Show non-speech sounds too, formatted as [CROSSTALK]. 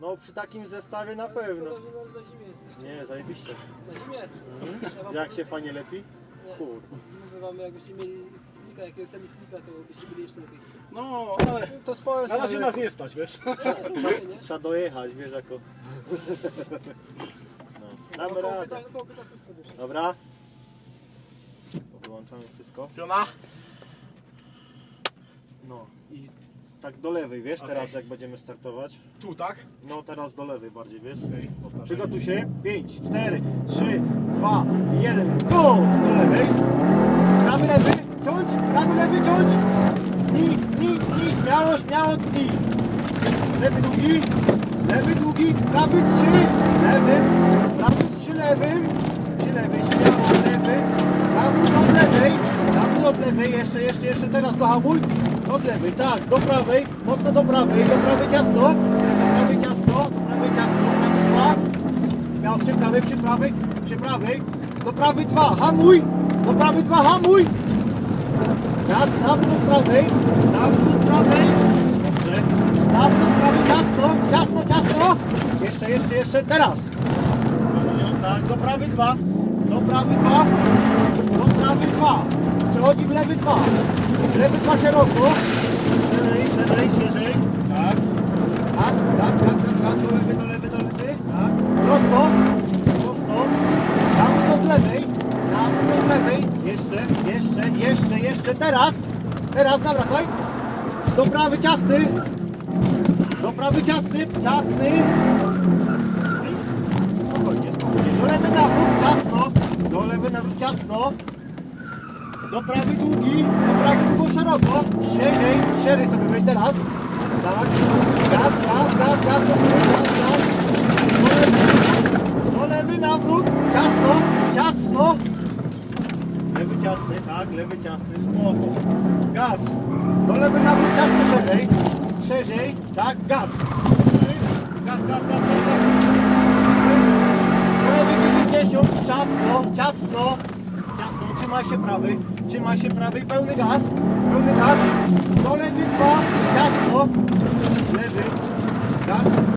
No przy takim zestawie na pewno. Nie, zajebiście. Na zimie? Ja wam Jak się fajnie lepi? Kurde. Mówię wam, jakbyście mieli snika, jakiegoś sami snika, to byście byli jeszcze lepiej. No, ale To swoje na razie nas nie stać, wiesz? [LAUGHS] Nie? [LAUGHS] Trzeba dojechać, wiesz jako. No, damy radę. pyta- około 15 sekund jeszcze. Dobra. Wyłączamy wszystko. Piona? No i tak do lewej, wiesz, Okej. teraz jak będziemy startować. Tu, tak? No teraz do lewej bardziej, wiesz. Okej, powtarzaj. Przygotuj się. 5, 4, 3, 2, 1, go! Do lewej. Prawy lewy, ciąć, prawy lewy, ciąć. Dni, dni, dni, śmiało, śmiało, dni. Lewy długi, lewy długi, prawy trzy, lewym, prawy trzy lewym, przy lewej, śmiało, lewy, prawy od lewej, prawy od lewej, jeszcze, jeszcze, jeszcze teraz do hamuj, od lewej, tak, do prawej, mocno do prawej, do prawej ciasno, do prawej ciasno, do prawej ciasno, prawy dwa, śmiało przy prawej, przy prawej, przy prawej, do prawej dwa, hamuj, do prawej dwa, hamuj, raz, nawrót prawej, nawrót prawej, dobrze, nawrót prawej, ciasno, ciasno, ciasno, jeszcze, jeszcze, jeszcze, teraz, tak, do prawej dwa, do prawej dwa, do prawej dwa, przechodzi w lewy dwa, lewy dwa szeroko, szerzej, szerzej, szerzej, tak, gaz, gaz, do lewy, do lewy, tak, prosto, prosto, nawrót od lewej, lewej, jeszcze, jeszcze, jeszcze, jeszcze, teraz, teraz nawracaj, do prawy ciasny, do prawy ciasny, ciasny, Spokojnie, spokojnie. Do lewy nawrót, ciasno. Do lewy nawrót, ciasno. Do prawy długi, do prawy długo szeroko. Szerzej, szerzej sobie weź teraz. Tak. Gaz, gaz, gaz, gaz, do gaz, gaz. Do lewy, do lewy nawrót, ciasno, ciasno. Lewy ciasny, tak, lewy ciasny, spoko. Gaz. Do lewy nawrót, ciasno, szerzej. Szerzej, tak, gaz. Gaz, gaz, gaz, gaz, gaz. Prawy 90, ciasno, ciasno, ciasno, trzymaj się prawy, trzymaj się prawy, pełny gaz, pełny gaz,